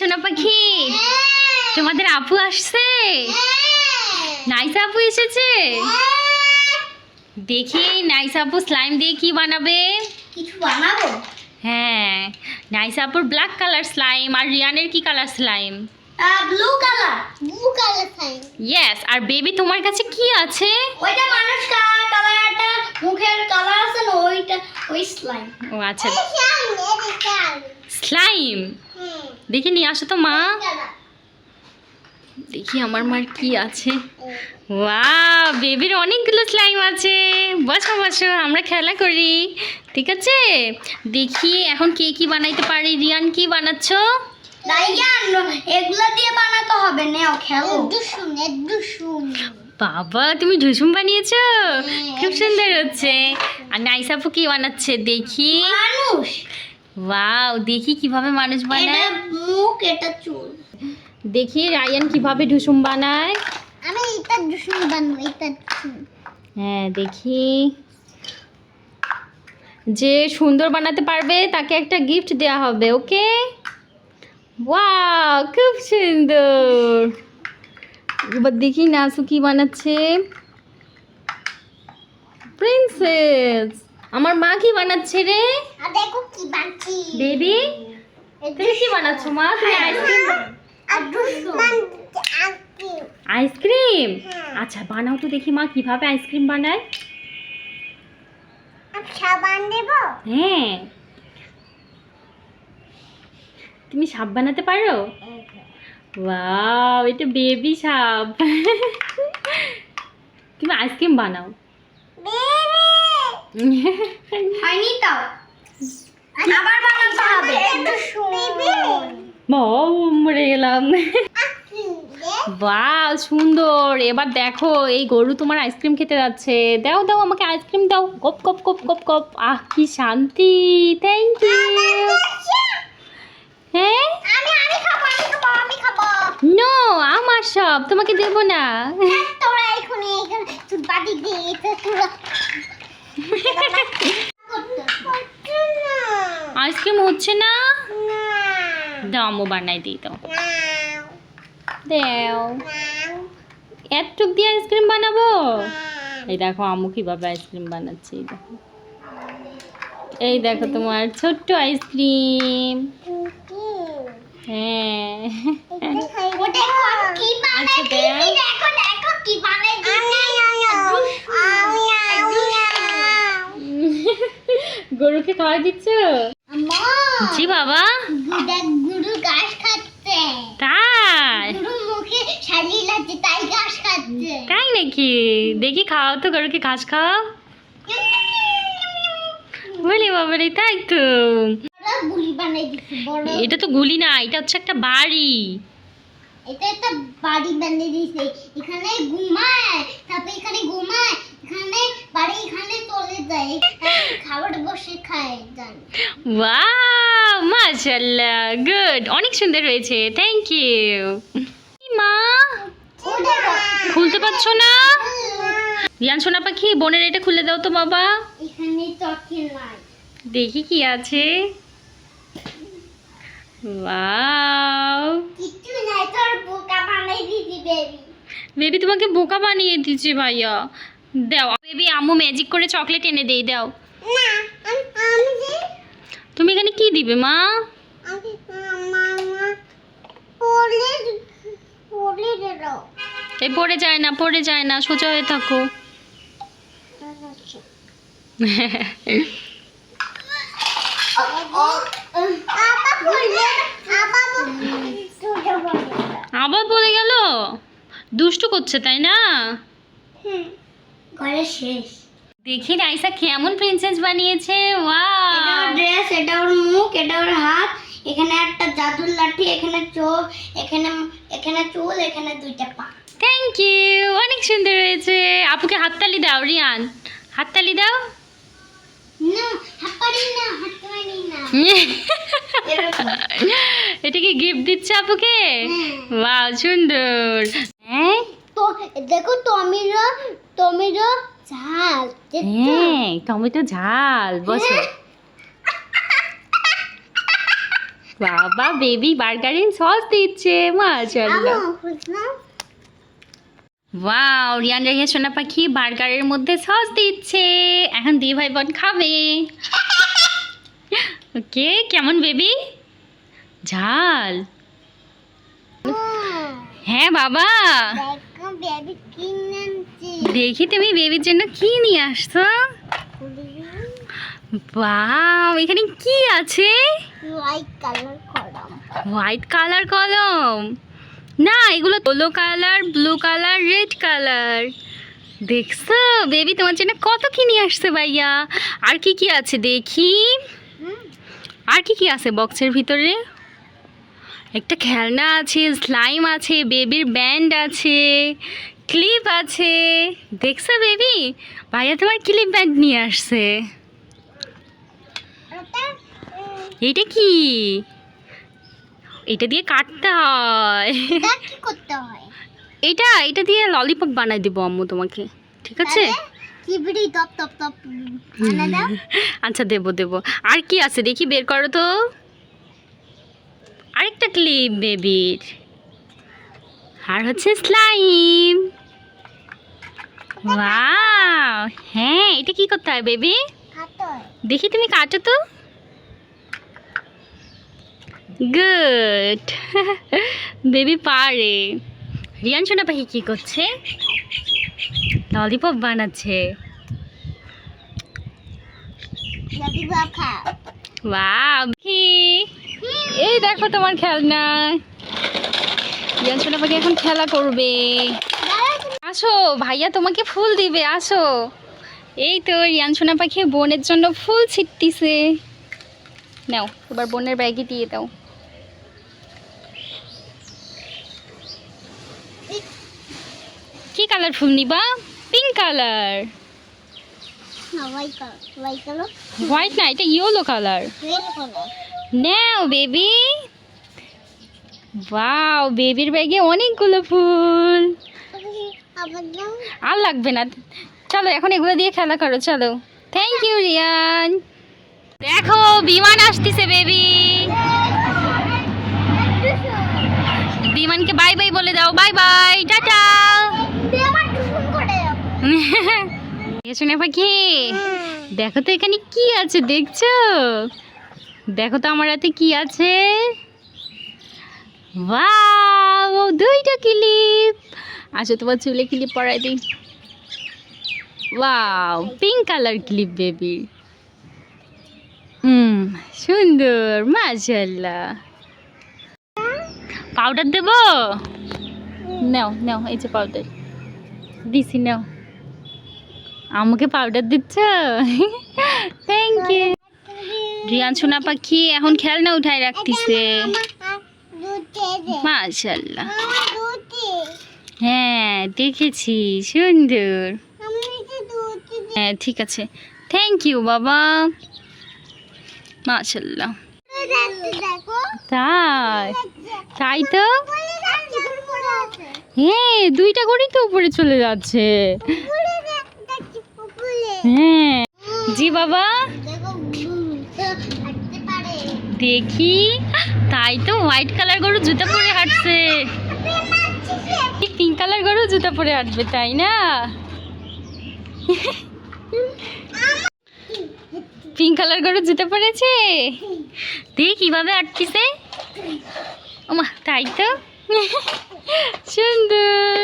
সোনা পাখি তোমাদের আপু আসছে? নাইস আপু এসেছে? দেখি নাইস আপু স্লাইম দিয়ে কি বানাবে? কিছু বানাবো? হ্যাঁ নাইস আপুর ব্ল্যাক কালার স্লাইম আর রিয়ানের কি colour slime blue colour blue colour sign yes আর বেবি তোমার কাছে কি আছে? ওইটা মানুষ কালারটা মুখের কালার আছে না ওইটা ওই স্লাইম ও আচ্ছা। স্লাইম দেখি নিয়ে আসো তো মা। দেখি আমার মার কি আছে। ওয়াও বেবির অনেকগুলো স্লাইম আছে। বসো বসো আমরা খেলা করি। ঠিক আছে? দেখি এখন কে কি বানাইতে পারে। রিয়ান কি বানাচ্ছো? লাইয়ান দিয়ে বানাতে হবে। নাও খেলো। দুশুন দুশুন। বাবা তুমি ঢুসুম বানিয়েছো? খুব সুন্দর হচ্ছে। আর নাইসাপু কি বানাচ্ছে? দেখি। মানুষ। ওয়াও দেখি কীভাবে মানুষ এটা বানায় মুখ এটা চুল। দেখি রায়ান কীভাবে ঢুসুম বানায়। আমি এটা দুশুন বানবো এটা হ্যাঁ দেখি। যে সুন্দর বানাতে পারবে তাকে একটা গিফট দেওয়া হবে ওকে? ওয়াও খুব সুন্দর। এবার দেখি নাসু কি বানাচ্ছে। প্রিন্সেস আমার মা কি বানাচ্ছে রে? দেখো কি বানছি বেবি তুমি কি বানাচ্ছো মা? তুমি আইসক্রিম আইসক্রিম। আচ্ছা বানাও তো দেখি মা কীভাবে আইসক্রিম বানায়। সাবান দেবো? হ্যাঁ। তুমি সাপ বানাতে পারো? ওয়াও এটা বেবি সাপ। তুমি আইসক্রিম বানাও। হয়নি তো। আবার বানাতে হবে। বাবা, মরে গেলাম। বাহ সুন্দর। এবার দেখো এই গরু তোমার আইসক্রিম খেতে যাচ্ছে। দাও দাও আমাকে আইসক্রিম দাও। গপ গপ গপ গপ গপ। আহ কি শান্তি। থ্যাংক ইউ হ্যাঁ? আমি আমি খাব আমি খাব আমি খাব। নো আমার সব। তোমাকে দেব না। তোরা এখানে এখানে তুই বাড়ি দিয়ে এটা তোরা আইসক্রিম হচ্ছে না? দাও আমু বানাই দিই দাও। দাও। এতটুক দিয়ে আইসক্রিম বানাবো? এই দেখো আমু কীভাবে আইসক্রিম বানাচ্ছে এই দেখো। এই দেখো তোমার ছোট্ট আইসক্রিম। হ্যাঁ। আচ্ছা, গরুকে খাওয়া দিচ্ছ? জি বাবা। গুরু ঘাস খাচ্ছে। তাই? গুরু মুখে শালি লাগছে তাই ঘাস খাচ্ছে। তাই নাকি? দেখি খাও তো গরুকে ঘাস খাওয়াও বলি বাবারে তাই তো। এটা তো গুলি না এটা হচ্ছে একটা বাড়ি। এটা একটা বাড়ি বানিয়ে দিয়েছে। এখানে ঘুমায় তারপরে এখানে ঘুমায় এখানে বাড়ি এখানে চলে যায় খাবার বসে খায় যান ওয়াও মাশাআল্লাহ গুড অনেক সুন্দর হয়েছে থ্যাংক ইউ মা? খুলতে পারছ না। রিয়ান সোনা পাখি বোনের এটা খুলে দাও তো বাবা। এখানে চকি নাই। দেখি কি আছে। ওয়াও কিচ্ছু নাই তোর বোকা বানাই দিদি বেবি বেবি তোমাকে বোকা বানিয়ে দিচ্ছে ভাইয়া। দাও। বেবি আম্মু ম্যাজিক করে চকলেট এনে দেই দাও। তুমি এখানে কি দিবে মা? এই পড়ে যায় না পড়ে যায় না সোজা হয়ে থাকো। আবার পড়ে গেল? দুষ্টু করছে তাই না? ঘরে শেষ। দেখি রাইসা কেমন প্রিন্সেস বানিয়েছে? এটা ওর ড্রেস এটা ওর মুখ এটা ওর হাত এখানে একটা জাদুর লাঠি এখানে চোখ এখানে এখানে চুল এখানে দুইটা পা। থ্যাংক ইউ অনেক সুন্দর হয়েছে। আপুকে হাততালি দাও রিয়ান। হাততালি দাও। না হাত পারি না হাত পারি না। এটা কি গিফট দিচ্ছে আপুকে। ওয়াও সুন্দর। হ্যাঁ তো দেখো টমিরো টমিরো ঝাল হ্যাঁ টমেটো ঝাল বসো। বাবা বেবি বার্গারে সস দিচ্ছে মাশাআল্লাহ। ওয়াও রিয়ান রেখে সোনা পাখি বার্গারের মধ্যে সস দিচ্ছে। এখন দিয়ে ভাই বোন খাবে। ওকে কেমন বেবি ঝাল। হ্যাঁ বাবা। দেখো তুমি বেবির জন্য কি নিয়ে আসছো? বাও এখানে কি আছে? হোয়াইট কালার করাম হোয়াইট কালার কলম। না এগুলো yellow colour blue colour red colour দেখছ? বেবি তোমার জন্য কত কি নিয়ে আসছে ভাইয়া? আর কি কি আছে দেখি? আর কি কি আছে বক্সের ভিতরে? একটা খেলনা আছে স্লাইম আছে বেবির ব্যান্ড আছে ক্লিপ আছে। দেখছ বেবি ভাইয়া তোমার ক্লিপ ব্যান্ড নিয়ে আসছে। এইটা কি? এটা দিয়ে কাটতে হয়। এটা এটা এটা দিয়ে ললিপপ বানাই দিব আম্মু তোমাকে। ঠিক আছে? টপ টপ টপ বানা দাও আচ্ছা দেবো দেবো। আর কি আছে দেখি বের করো তো। আরেকটা ক্লিপ বেবির আর হচ্ছে স্লাইম ওয়াও হ্যাঁ এটা কি করতে হয় বেবি দেখি তুমি কাটো তো। গুড বেবি পারে। রিয়ান সোনা পাখি কি করছে? ললিপপ বানাচ্ছে। ওয়াও এই দেখো তোমার খেলনা। রিয়ান সোনা পাখি এখন খেলা করবে। আসো ভাইয়া তোমাকে ফুল দিবে আসো। এই তো রিয়ান সোনা পাখি বোনের জন্য ফুল ছিটতিছে নাও এবার বোনের ব্যাগে দিয়ে দাও। কি কালার ফুল নিবা? Pink colour. কালার হোয়াইট না এটা ইয়েলো কালার। নাও বেবি। ওয়াও বেবির ব্যাগে অনেকগুলো ফুল। আর লাগবে না। চলো এখন এগুলো দিয়ে খেলা করো চলো। থ্যাংক ইউ রিয়ান দেখো বিমান আসতেছে বেবি। বিমানকে বাই বাই বলে দাও। Bye bye tata. শুনে পাখি? দেখো তো এখানে কি আছে দেখছ? দেখো তো আমার হাতে কি আছে। ওয়াও দুইটা ক্লিপ। আসো তোমার চুলে ক্লিপ পরাই দিই। Wow pink colour clip baby hmm, সুন্দর মাশাল্লাহ পাউডার দেবো? নাও নাও, এই যে পাউডার দিছি, নাও। আমাকে পাউডার দিচ্ছ? থ্যাংক ইউ রিয়ান সোনা পাখি এখন খেলনা উঠায় রাখতিছে। মাশাল্লাহ হ্যাঁ দেখেছি, সুন্দর। হ্যাঁ ঠিক আছে। থ্যাংক ইউ বাবা। মাশাল্লাহ তাই তাই তো? হ্যাঁ দুইটা করেই তো উপরে চলে যাচ্ছে। হ্যাঁ। জি, বাবা। দেখি। তাই তো হোয়াইট কালার গরু জুতা পরে হাঁটছে। পিঙ্ক কালার গরু জুতা পরে হাঁটবে, তাই না? পিঙ্ক কালার গরু জুতা পরেছে? দেখ কীভাবে হাঁটতিছে। ওমা, তাই তো? সুন্দর।